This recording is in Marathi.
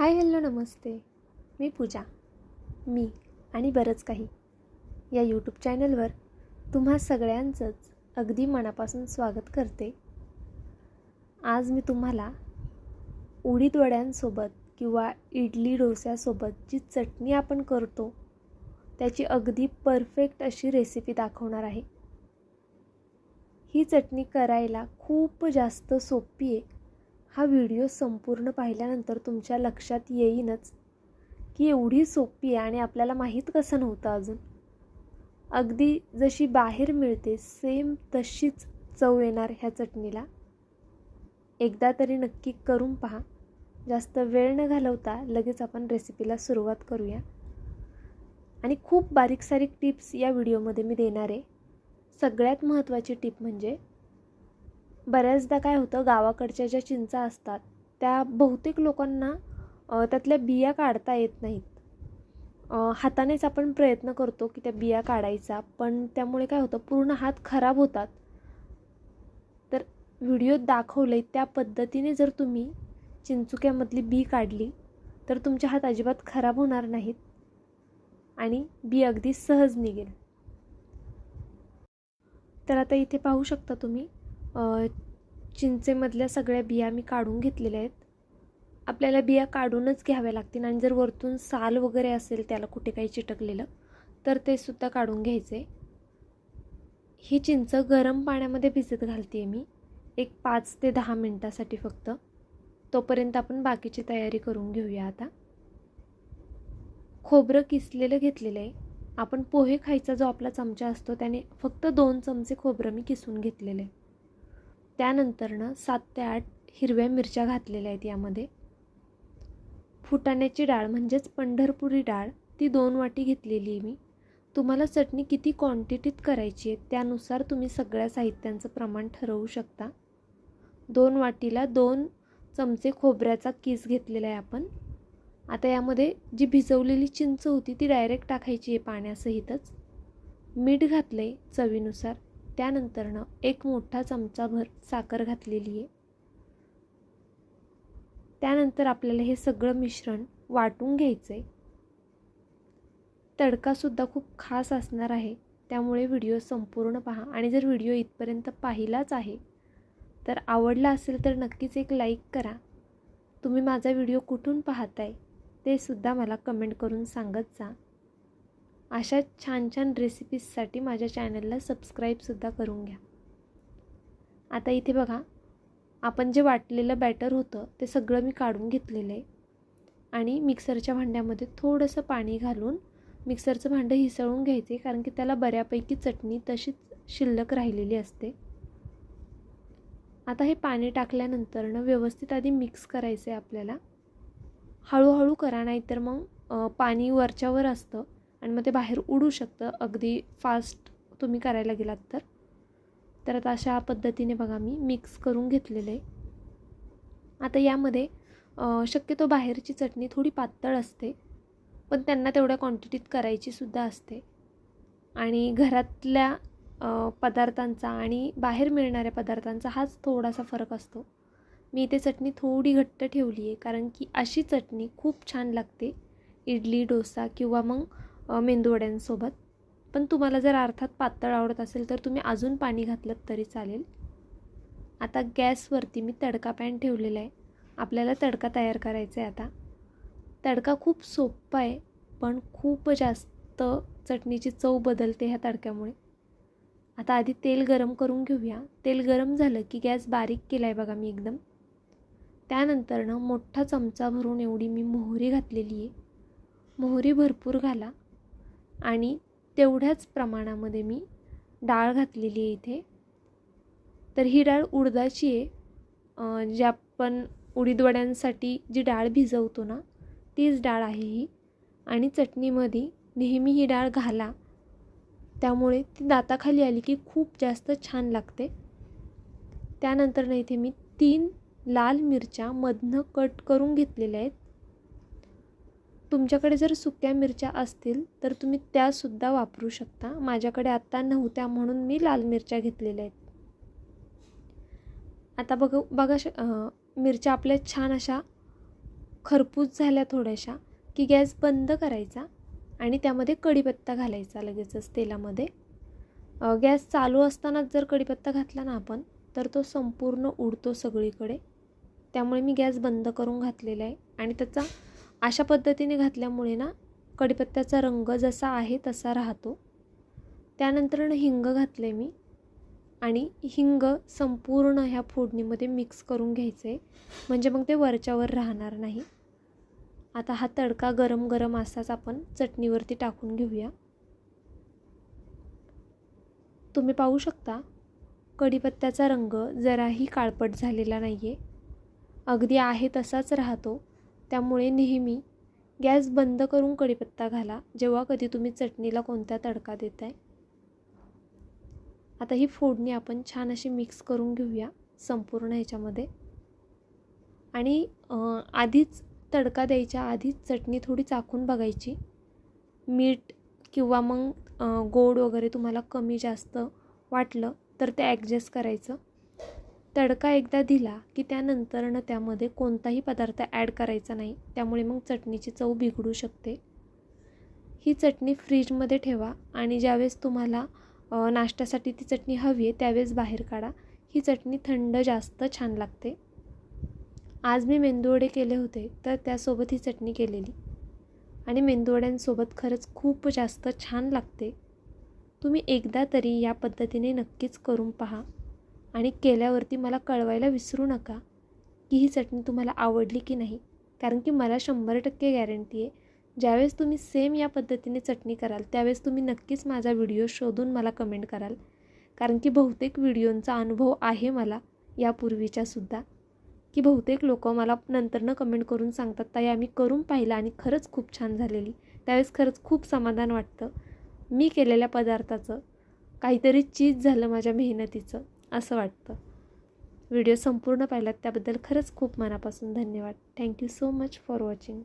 हाय हॅलो नमस्ते. मी पूजा मी आणि बरंच काही. या यूट्यूब चॅनलवर तुम्हा सगळ्यांचंच अगदी मनापासून स्वागत करते. आज मी तुम्हाला उडीद वड्यांसोबत किंवा इडली डोस्यासोबत जी चटणी आपण करतो त्याची अगदी परफेक्ट अशी रेसिपी दाखवणार आहे. ही चटणी करायला खूप जास्त सोपी आहे. हा व्हिडिओ संपूर्ण पाहिल्यानंतर तुमच्या लक्षात येईनच की एवढी सोपी आहे आणि आपल्याला माहीत कसं नव्हतं अजून. अगदी जशी बाहेर मिळते सेम तशीच चव येणार ह्या चटणीला. एकदा तरी नक्की करून पहा. जास्त वेळ न घालवता लगेच आपण रेसिपीला सुरुवात करूया. आणि खूप बारीक सारीक टिप्स या व्हिडिओमध्ये मी देणार आहे. सगळ्यात महत्त्वाची टिप म्हणजे बऱ्याचदा काय होतं गावाकडच्या ज्या चिंचा असतात त्या बहुतेक लोकांना त्यातल्या बिया काढता येत नाहीत. हातानेच आपण प्रयत्न करतो की त्या बिया काढायचा पण त्यामुळे काय होतं पूर्ण हात खराब होतात. तर व्हिडिओत दाखवले त्या पद्धतीने जर तुम्ही चिंचुक्यामधली बी काढली तर तुमचे हात अजिबात खराब होणार नाहीत आणि बी अगदी सहज निघेल. तर आता इथे पाहू शकता तुम्ही चिंचेमधल्या सगळ्या बिया मी काढून घेतलेल्या आहेत. आपल्याला बिया काढूनच घ्याव्या लागतील आणि जर वरतून साल वगैरे असेल त्याला कुठे काही चिटकलेलं तर ते सुद्धा काढून घ्यायचे. ही चिंच गरम पाण्यामध्ये भिजत घालते मी एक पाच ते दहा मिनटासाठी फक्त. तोपर्यंत आपण बाकीची तयारी करून घेऊया आता. खोबरं किसलेलं घेतलेलं आहे. आपण पोहे खायचा जो आपला चमचा असतो त्याने फक्त दोन चमचे खोबरं मी किसून घेतलेलं आहे. त्यानंतरनं सात ते आठ हिरव्या मिरच्या घातलेल्या आहेत यामध्ये. फुटाण्याची डाळ म्हणजेच पंढरपुरी डाळ ती दोन वाटी घेतलेली आहे मी. तुम्हाला चटणी किती क्वांटिटीत करायची आहे त्यानुसार तुम्ही सगळ्या साहित्यांचं प्रमाण ठरवू शकता. दोन वाटीला दोन चमचे खोबऱ्याचा किस घेतलेला आहे आपण. आता यामध्ये जी भिजवलेली चिंच होती ती डायरेक्ट टाकायची आहे पाण्यासहितच. मीठ घातलं आहे चवीनुसार. त्यानंतरनं एक मोठा चमचाभर साखर घातलेली आहे. त्यानंतर आपल्याला हे सगळं मिश्रण वाटून घ्यायचं आहे तडकासुद्धा खूप खास असणार आहे. त्यामुळे व्हिडिओ संपूर्ण पहा आणि जर व्हिडिओ इथपर्यंत पाहिलाच आहे तर आवडला असेल तर नक्कीच एक लाईक करा. तुम्ही माझा व्हिडिओ कुठून पाहताय ते सुद्धा मला कमेंट करून सांगत जा. अशा छान छान रेसिपीजसाठी माझ्या चॅनलला सबस्क्राईबसुद्धा करून घ्या. आता इथे बघा आपण जे वाटलेलं बॅटर होतं ते सगळं मी काढून घेतलेलं आहे. आणि मिक्सरच्या भांड्यामध्ये थोडंसं पाणी घालून मिक्सरचं भांडं हिसळून घ्यायचे कारण की त्याला बऱ्यापैकी चटणी तशीच शिल्लक राहिलेली असते. आता हे पाणी टाकल्यानंतरनं व्यवस्थित आधी मिक्स करायचं आहे आपल्याला. हळूहळू करा नाहीतर मग पाणी वरच्यावर असतं. आणि मग ते बाहेर उडू शकतं. अगदी फास्ट तुम्ही करायला गेलात तर. तर आता अशा पद्धतीने बघा मी मिक्स करून घेतलेलं आहे. आता यामध्ये शक्यतो बाहेरची चटणी थोडी पातळ असते पण त्यांना तेवढ्या क्वांटिटीत करायची सुद्धा असते. आणि घरातल्या पदार्थांचा आणि बाहेर मिळणाऱ्या पदार्थांचा हाच थोडासा फरक असतो. मी इथे चटणी थोडी घट्ट ठेवली आहे कारण की अशी चटणी खूप छान लागते. इडली डोसा किंवा मग मेंदूवड्यांसोबत. पण तुम्हाला जर अर्थात पातळ आवडत असेल तर तुम्ही अजून पाणी घातलं तरी चालेल. आता गॅसवरती मी तडका पॅन ठेवलेला आहे. आपल्याला तडका तयार करायचा आहे आता. तडका खूप सोपा आहे पण खूप जास्त चटणीची चव बदलते ह्या तडक्यामुळे. आता आधी तेल गरम करून घेऊया. तेल गरम झालं की गॅस बारीक केला आहे बघा मी एकदम. त्यानंतरनं मोठा चमचा भरून एवढी मी मोहरी घातलेली आहे मोहरी भरपूर घाला. आणि तेवढ्याच प्रमाणामध्ये मी डाळ घातलेली आहे इथे. तर ही डाळ उडदाची आहे. जी आपण उडीदवड्यांसाठी जी डाळ भिजवतो ना तीच डाळ आहे ही. आणि चटणीमध्ये नेहमी ही डाळ घाला. त्यामुळे ती दाताखाली आली की खूप जास्त छान लागते. त्यानंतर ना इथे मी तीन लाल मिरच्या मधनं कट करून घेतलेल्या आहेत. तुमच्याकडे जर सुक्या मिरच्या असतील तर तुम्ही त्यासुद्धा वापरू शकता. माझ्याकडे आत्ता नव्हत्या म्हणून मी लाल मिरच्या घेतलेल्या आहेत. आता बघ बघा श मिरच्या आपल्या छान अशा खरपूस झाल्या थोड्याशा की गॅस बंद करायचा आणि त्यामध्ये कढीपत्ता घालायचा लगेचच तेलामध्ये. गॅस चालू असतानाच जर कढीपत्ता घातला ना आपण तर तो संपूर्ण उडतो सगळीकडे. त्यामुळे मी गॅस बंद करून घातलेला आहे आणि त्याचा अशा पद्धतीने घातल्यामुळे ना कडीपत्त्याचा रंग जसा आहे तसा राहतो. त्यानंतर हिंग घातले मी. आणि हिंग संपूर्ण ह्या फोडणीमध्ये मिक्स करून घ्यायचं आहे म्हणजे मग ते वरच्यावर राहणार नाही. आता हा तडका गरम गरम असाच आपण चटणीवरती टाकून घेऊया. तुम्ही पाहू शकता कढीपत्त्याचा रंग जराही काळपट झालेला नाही आहे अगदी आहे तसाच राहतो. त्यामुळे नेहमी गॅस बंद करून कढीपत्ता घाला जेव्हा कधी तुम्ही चटणीला कोणता तडका देत आहे आता ही फोडणी आपण छान अशी मिक्स करून घेऊया संपूर्ण ह्याच्यामध्ये. आणि आधीच तडका द्यायच्या आधीच चटणी थोडी चाखून बघायची. मीठ किंवा मग गोड वगैरे तुम्हाला कमी जास्त वाटलं तर ते ॲडजस्ट करायचं. तडका एकदा दिला की त्यानंतरनं त्यामध्ये कोणताही पदार्थ ॲड करायचा नाही. त्यामुळे मग चटणीची चव बिघडू शकते. ही चटणी फ्रीजमध्ये ठेवा आणि ज्यावेळेस तुम्हाला नाश्त्यासाठी ती चटणी हवी आहे त्यावेळेस बाहेर काढा. ही चटणी थंड जास्त छान लागते. आज मी मेंदूवडे केले होते तर त्यासोबत ही चटणी केलेली. आणि मेंदूवड्यांसोबत खरंच खूप जास्त छान लागते. तुम्ही एकदा तरी या पद्धतीने नक्कीच करून पहा. आणि केल्यावरती मला कळवायला विसरू नका की ही चटणी तुम्हाला आवडली की नाही. कारण की मला शंभर टक्के गॅरंटी आहे ज्यावेळेस तुम्ही सेम या पद्धतीने चटणी कराल त्यावेळेस तुम्ही नक्कीच माझा व्हिडिओ शोधून मला कमेंट कराल. कारण की बहुतेक व्हिडिओंचा अनुभव आहे मला यापूर्वीच्यासुद्धा की बहुतेक लोक मला नंतरनं कमेंट करून सांगतात ताई आम्ही करून पाहिलं आणि खरंच खूप छान झालेली. त्यावेळेस खरंच खूप समाधान वाटतं. मी केलेल्या पदार्थाचं काहीतरी चीज झालं माझ्या मेहनतीचं. असं वाटतं. व्हिडिओ संपूर्ण पाहिलात त्याबद्दल खरंच खूप मनापासून धन्यवाद. Thank you so much for watching.